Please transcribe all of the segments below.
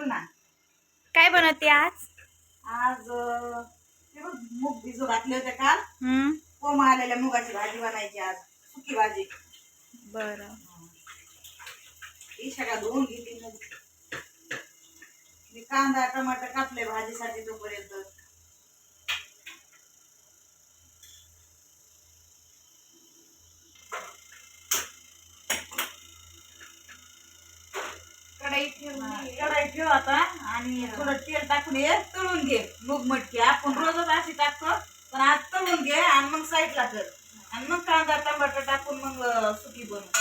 बोल ना. काय बनवते आज? आज मूग भिजू घातले होते काल. कोम आलेल्या मुगाची भाजी बनायची आज सुकी भाजी. बर. ही. सगळ्या धुवून घेतली मग. मी कांदा टमाटर कापले भाजीसाठी तोपर्यंत. कढई ठेव आता आणि थोडं तेल टाकून ये तळून घे. मूग मटकी. आपण रोजच अशी टाकतो पण आज तळून घे आणि मग साईडला कर. आणि मग कांदा टमाटर टाकून मग सुकी बनव.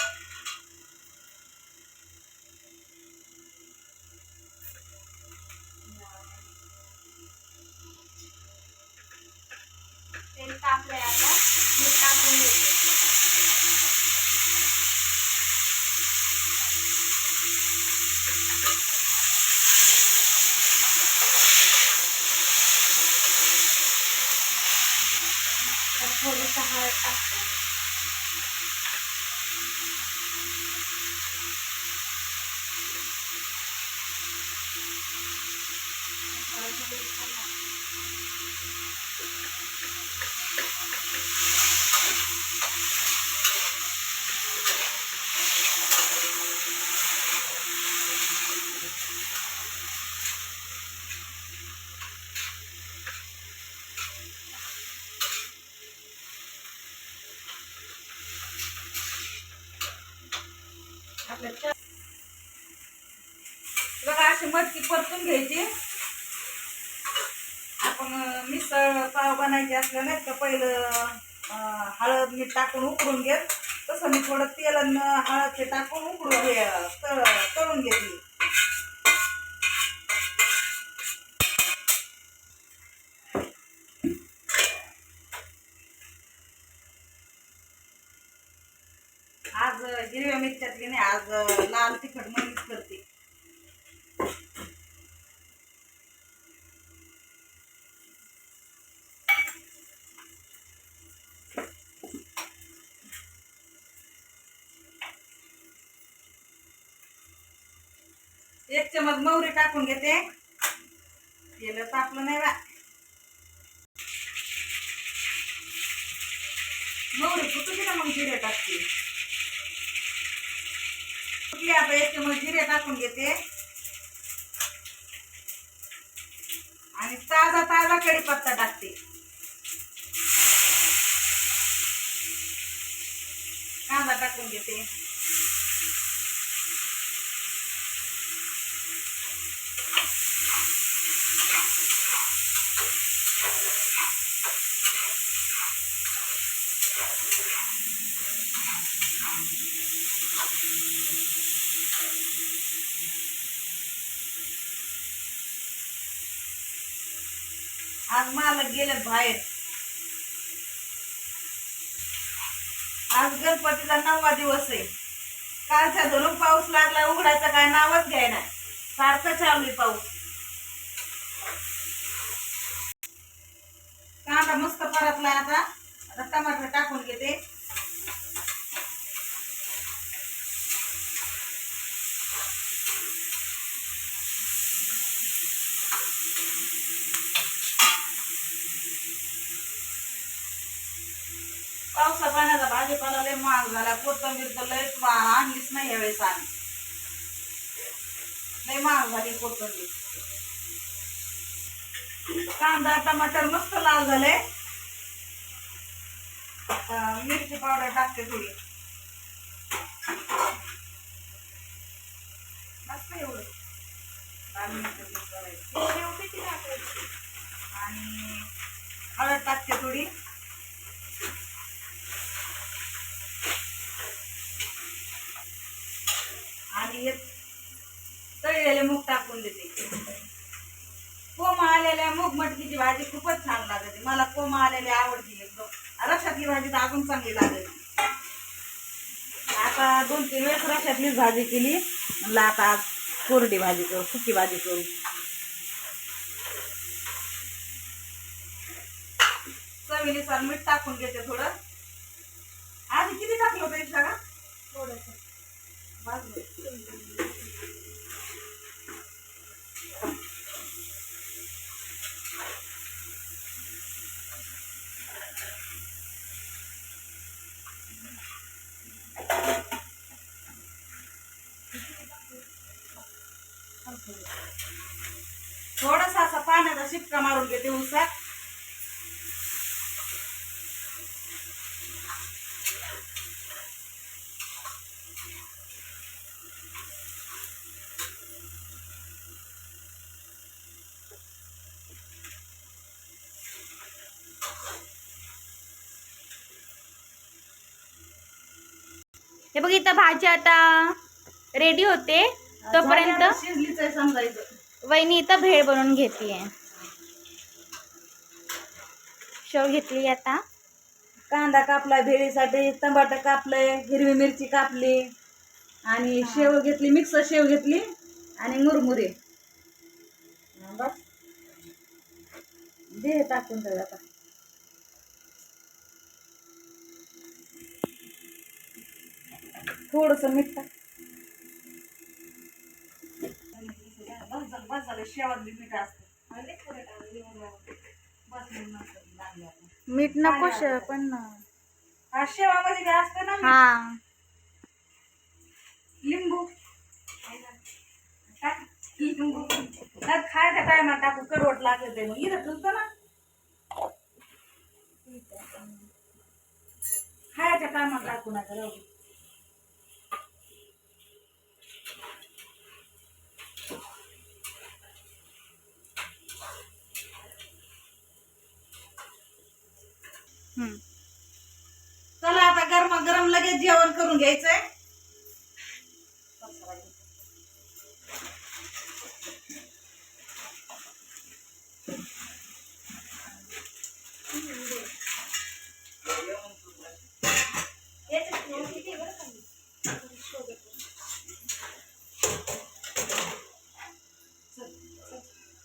तेल तापलंय आता मीठ टाकून घ्यायचं. त्यात थोडीसं हळद टाकते हळद थोडीसं टाकते. आपल्या च- बघा अशी मटकी परतून घ्यायची. आपण मिसळ पाव बनायची असलं नाही तर पहिलं हळद मीठ टाकून उकडून घेत. तसं मी थोडं तेल आणि हळद ते टाकून उकडून घे तळून घेतली आज हिरव्या मिरच्यातली नाही आज लाल तिखट मनीच करते. एक चमच मोहरी टाकून घेते. तेल तापलं नाही बा मोहरी फुटू ना मग जिरे टाकते. फुटली आता एक चमच जिरे टाकून घेते. आणि ताजा ताजा कढीपत्ता टाकते. कांदा टाकून घेते. आज मालक गेलेत बाहेर. आज गणपतीचा नववा दिवस आहे. कालच्या धरून पाऊस लागला उघडायचा काय नावच घ्यायना. सारखं चालू आहे पाऊस. कांदा मस्त परतलाय आता. आता टमाटर टाकून घेते. पावसा पाण्याचा भाजीपाला लय महाग झाला. कोथंबीर तर लय आणलीच नाही यावेळेस आम्ही. लय महाग झाली कोथंबीर. कांदा टमाटर मस्त लाल झाले. मिरची पावडर टाकते थोडी. मस्त एवढं लाल मिरची करायची शेव किती टाकायची? आणि हळद टाकते थोडी आणि हे तळलेले मूग टाकून देते कोम आलेल्या मूग मटकीची भाजी खूपच छान लागते मला कोम आलेली आवडते एकदम रशातली अजून चांगली लागते आता दोन तीन वेळेस रशातलीच भाजी केली. म्हणलं आता आज कोरडी भाजी करू सुकी भाजी करू. चवीनुसार मीठ टाकून घेते थोडं. आधी किती टाकलं होतं एक सगळं थोडंसं. भाजलं. थोडासा असा पाण्याचा शिपका मारून घेते उसात. हे बघ इथं भाजी आता रेडी होते. तोपर्यंत शिजलीच आहे समजायचं वहिनी इथं भेळ बनवून घेतलीये शेव घेतली आता. कांदा कापलाय भेळीसाठी टमाटर कापलंय हिरवी मिरची कापली. आणि शेव घेतली मिक्स शेव घेतली आणि मुरमुरे. बस दे टाकून त्याला आता. थोडस मीठ टाक. बस झालं बस झालं. शेवातली मीठ असतं. बस. मीठ नको शेव पण हा शेवामध्ये काय असतं ना? हा. लिंबू. लिंबू. त्यात खायच्या टायमात टाकू कडवट लागत आहे मग. इथं ठेवतो ना. खायच्या टायमात टाकू नका राहू चला आता गरम गरम लगेच जेवण करून घ्यायचंय.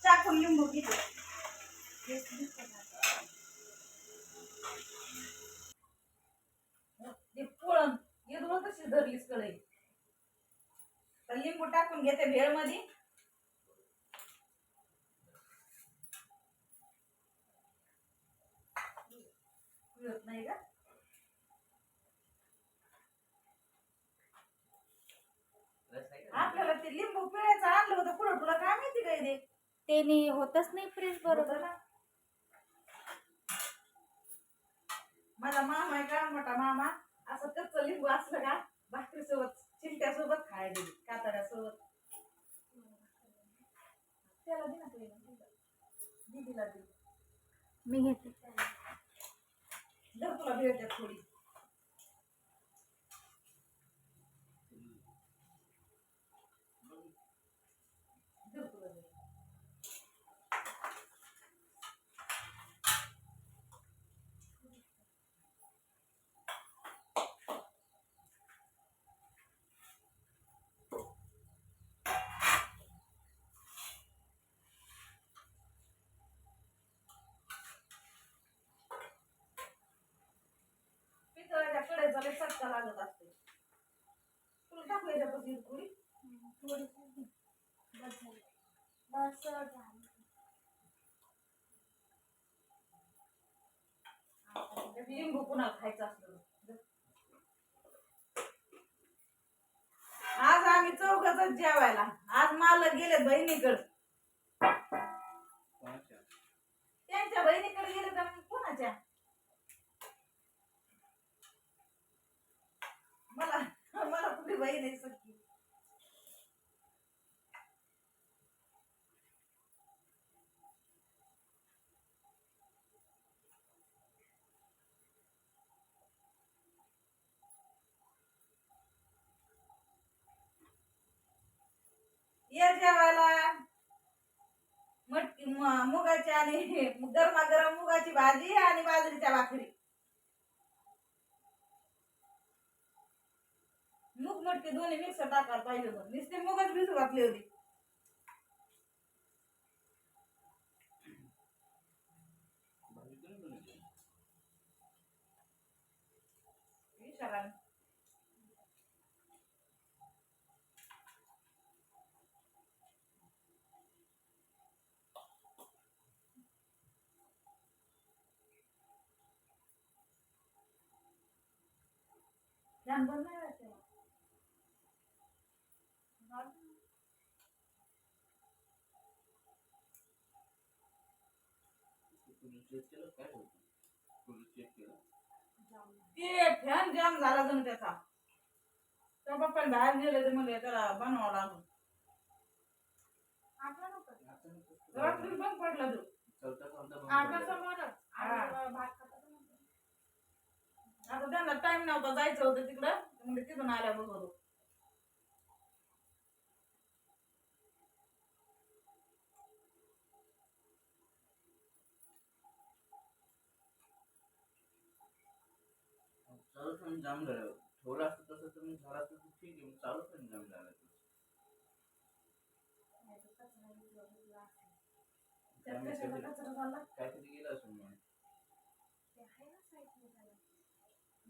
चाकून लिंबू घेते पोळण येऊन कशी धरलीसकडे तर लिंबू टाकून घेते भेळमध्ये नाही का आपल्याला ते लिंबू पिळायचं आणलं होतं पुढं तुला काय माहिती काय ते त्याने होतच नाही फ्रीज बरोबर. ना? माझा मामा आहे का? मोठा मामा. असं कच्च लिंबू असलं का? भाकरी सोबत चिलट्या सोबत खायला दिली कातड्या सोबत त्याला दे ना. दीदीला दे मी घेते. धर तुला भेटते थोडी धर तुला भेट. पितळाच्या लय चटका लागत असते. तुला टाकू याच्यापासून थोडी बस लिंबू पुन्हा खायचं असलं आज आम्ही चौघच जेवायला. आज मालक गेलेत बहिणीकडे त्यांच्या बहिणीकडे गेले तर मग कोणाच्या मला मला कुठली बहीण आहे सख्खी ये जेवायला. मटकी मुगाची आणि गरमागरम मुगाची भाजी आणि बाजरीच्या भाकरी. मूग मटकी दोन्ही मिक्स टाकायला पाहिजे होतं. नुसते मुगच भिजू घातली होती. विचारा फॅन जाम झाला जण त्याचा त्या पप्पा बाहेर गेले ते. म्हणजे त्याला बनवावं लागून रात्री पण पडला? तो चौथा कोणता आता त्यांना टाइम नव्हता जायचं होतं तिकडं. म्हणजे तिथून आल्या बघतो चालू जाम झालं. ठेवलं असतं तसं तर मग झाला तर ठीक आहे चालू फॅन जाम झाला तो. नाही तर कचरा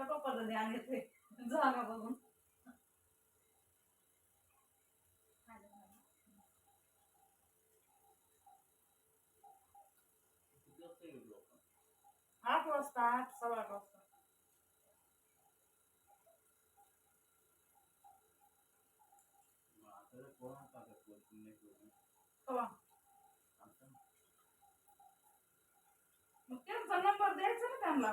आता पप्पाचं ध्यान येते जागा बघून. आठ वाजता आठ सव्वा आठ वाजता. मग त्यांचा नंबर द्यायचा ना त्यांना.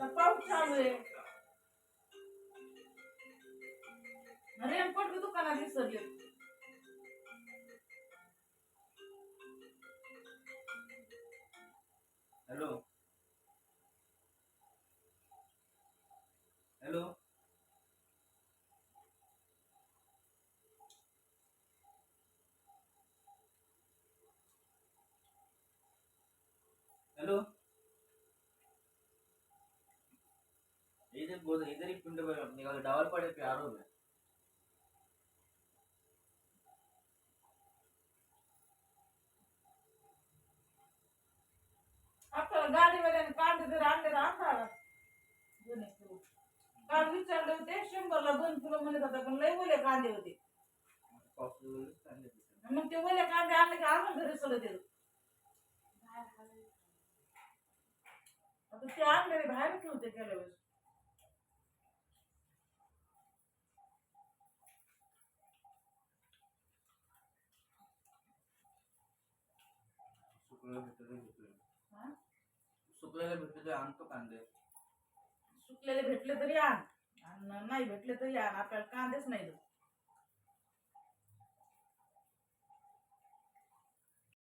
आता पाऊस चालू आहे. रेनकोट बी दुकानात विसरले हॅलो हेलो इधर बोल इधर ही पिंड पर निकाल डावल पड़े प्यार हो गए आपल्याला गाडीवाल्याने कांदे जर आणले तर आणता दोन एक किलो काल विचारले होते शंभरला दोन किलो म्हणत होता पण लय ओले कांदे होते पाऊस वगैरे चांगले तिथे मग ते ओले कांदे आणले की आणून घरी सगळं देतो बाहेर हलवली. आता ते आणलेले बाहेर ठेवते गेल्या वेळेस सुकलेले भेटले भेटले हा? सुकलेले भेटले ते आणतो कांदे. सुकलेले भेटले तरी आण. आणि नाही भेटले तरी आण. आपल्याला कांदेच नाही देत